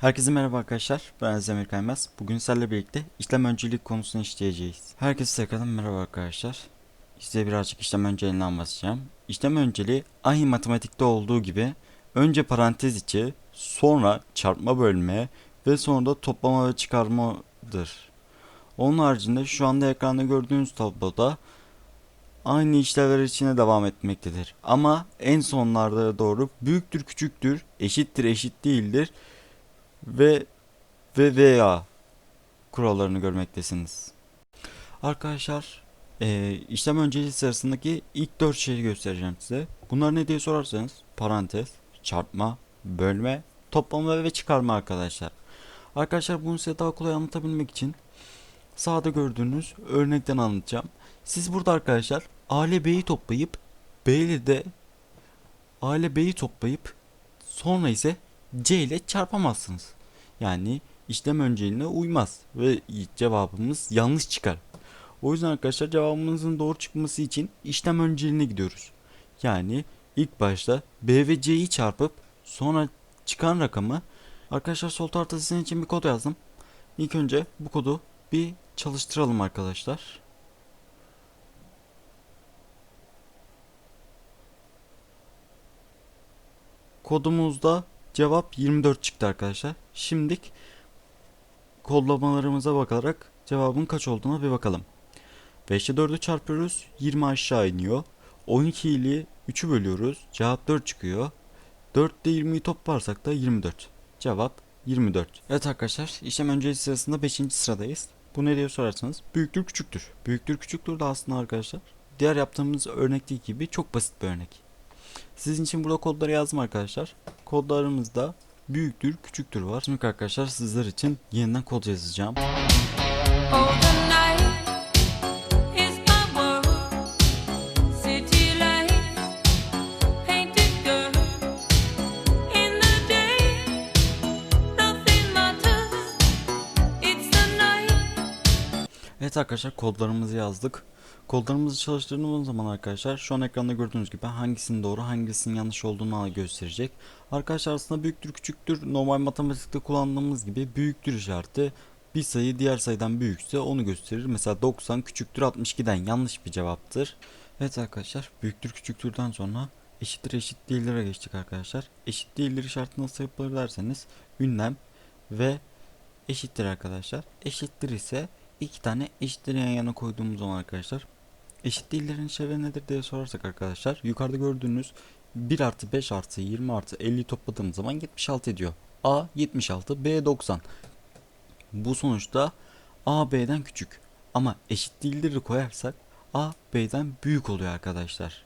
Herkese merhaba arkadaşlar. Ben Aziz Emir Kaymaz. Bugün sizlerle birlikte işlem öncelik konusunu işleyeceğiz. Herkese tekrardan merhaba arkadaşlar. Size birazcık işlem önceliğinden bahsedeceğim. İşlem önceliği aynı matematikte olduğu gibi önce parantez içi, sonra çarpma bölme ve sonra da toplama ve çıkarmadır. Onun haricinde şu anda ekranda gördüğünüz tabloda aynı işlevler içine devam etmektedir. Ama en sonlarda doğru büyüktür küçüktür, eşittir eşit değildir ve ve veya kurallarını görmektesiniz. Arkadaşlar eee, işlem önceliği sırasındaki ilk dört şeyi göstereceğim size. Bunlar ne diye sorarsanız parantez, çarpma, bölme, toplama ve çıkarma arkadaşlar. Arkadaşlar bunu size daha kolay anlatabilmek için sağda gördüğünüz örnekten anlatacağım. Siz burada arkadaşlar A ile B'yi toplayıp B ile de A ile B'yi toplayıp sonra ise C ile çarpamazsınız. Yani işlem önceliğine uymaz ve cevabımız yanlış çıkar. O yüzden arkadaşlar cevabımızın doğru çıkması için işlem önceliğine gidiyoruz. Yani ilk başta B ve C'yi çarpıp sonra çıkan rakamı arkadaşlar sol tarafta sizin için bir kod yazdım. İlk önce bu kodu bir çalıştıralım arkadaşlar. Kodumuzda cevap 24 çıktı arkadaşlar. Şimdilik kodlamalarımıza bakarak cevabın kaç olduğuna bir bakalım. 5 ile 4'ü çarpıyoruz. 20 aşağı iniyor. 12 ile 3'ü bölüyoruz. Cevap 4 çıkıyor. 4 ile 20'yi toplarsak da 24. Cevap 24. Evet arkadaşlar işlem önceliği sırasında 5. sıradayız. Bu ne diye sorarsanız büyüktür küçüktür. Büyüktür küçüktür de aslında arkadaşlar diğer yaptığımız örnekteki gibi çok basit bir örnek. Sizin için burada kodları yazdım arkadaşlar. Kodlarımızda büyüktür, küçüktür var. Şimdi arkadaşlar sizler için yeniden kod yazacağım. Evet arkadaşlar kodlarımızı yazdık. Kodlarımızı çalıştırdığımız zaman arkadaşlar şu an ekranda gördüğünüz gibi hangisinin doğru hangisinin yanlış olduğunu gösterecek. Arkadaşlar aslında büyüktür küçüktür normal matematikte kullandığımız gibi büyüktür işareti bir sayı diğer sayıdan büyükse onu gösterir. Mesela 90 küçüktür 62'den yanlış bir cevaptır. Evet arkadaşlar büyüktür küçüktürden sonra eşittir eşit değillere geçtik arkadaşlar. Eşit değildir işareti nasıl yapılır derseniz ünlem ve eşittir arkadaşlar. Eşittir ise iki tane eşittir yan yana koyduğumuz zaman arkadaşlar eşit değillerin işlevi nedir diye sorarsak arkadaşlar yukarıda gördüğünüz 1 artı 5 artı 20 artı 50 topladığımız zaman 76 ediyor. A 76 B 90. Bu sonuçta A B'den küçük. Ama eşit değilleri koyarsak A B'den büyük oluyor arkadaşlar.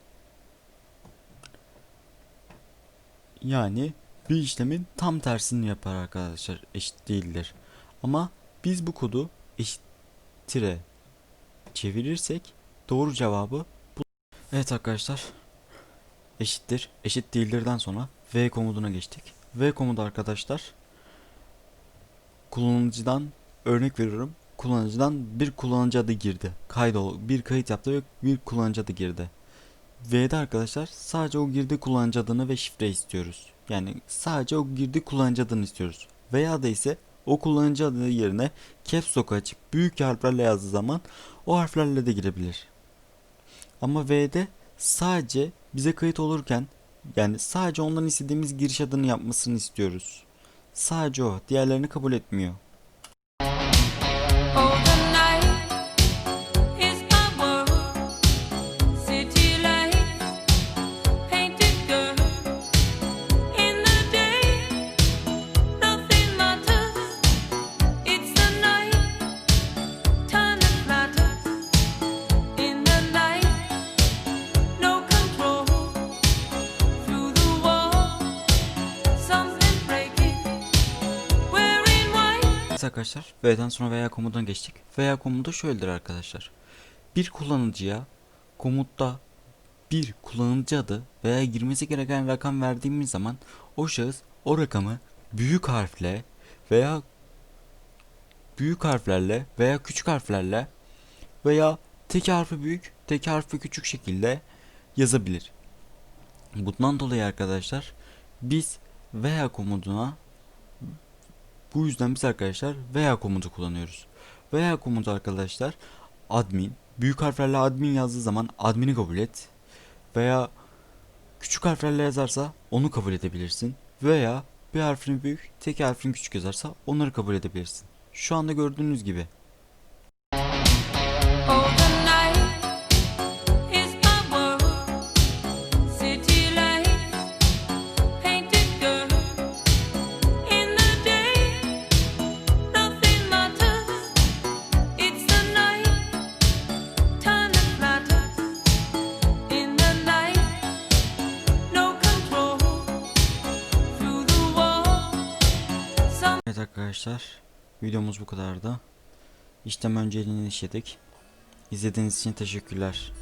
Yani bir işlemin tam tersini yapar arkadaşlar eşit değildir. Ama biz bu kodu eşittire çevirirsek doğru cevabı bu. Evet arkadaşlar eşittir eşit değildirden sonra V komutuna geçtik. V komutu arkadaşlar kullanıcıdan örnek veriyorum. Kullanıcıdan bir kullanıcı adı girdi. Kaydol bir kayıt yaptı ve bir kullanıcı adı girdi. V'de arkadaşlar sadece o girdi kullanıcı adını ve şifre istiyoruz. Yani sadece o girdi kullanıcı adını istiyoruz. Veya da ise o kullanıcı adı yerine caps lock açıp büyük harflerle yazdığı zaman o harflerle de girebilir. Ama V'de sadece bize kayıt olurken yani sadece ondan istediğimiz giriş adını yapmasını istiyoruz. Sadece o. Diğerlerini kabul etmiyor. Arkadaşlar V'den sonra veya komutuna geçtik. Veya komutu şöyledir arkadaşlar. Bir kullanıcıya komutta bir kullanıcı adı veya girmesi gereken rakam verdiğimiz zaman o şahıs o rakamı büyük harfle veya büyük harflerle veya küçük harflerle veya tek harfi büyük tek harfi küçük şekilde yazabilir. Bundan dolayı arkadaşlar biz veya komutuna Bu yüzden biz arkadaşlar veya komutu kullanıyoruz. Veya komutu arkadaşlar admin büyük harflerle admin yazdığı zaman admini kabul et veya küçük harflerle yazarsa onu kabul edebilirsin veya bir harfini büyük tek harfini küçük yazarsa onları kabul edebilirsin. Şu anda gördüğünüz gibi Evet arkadaşlar videomuz bu kadardı. İşlem önceliğini işledik. İzlediğiniz için teşekkürler.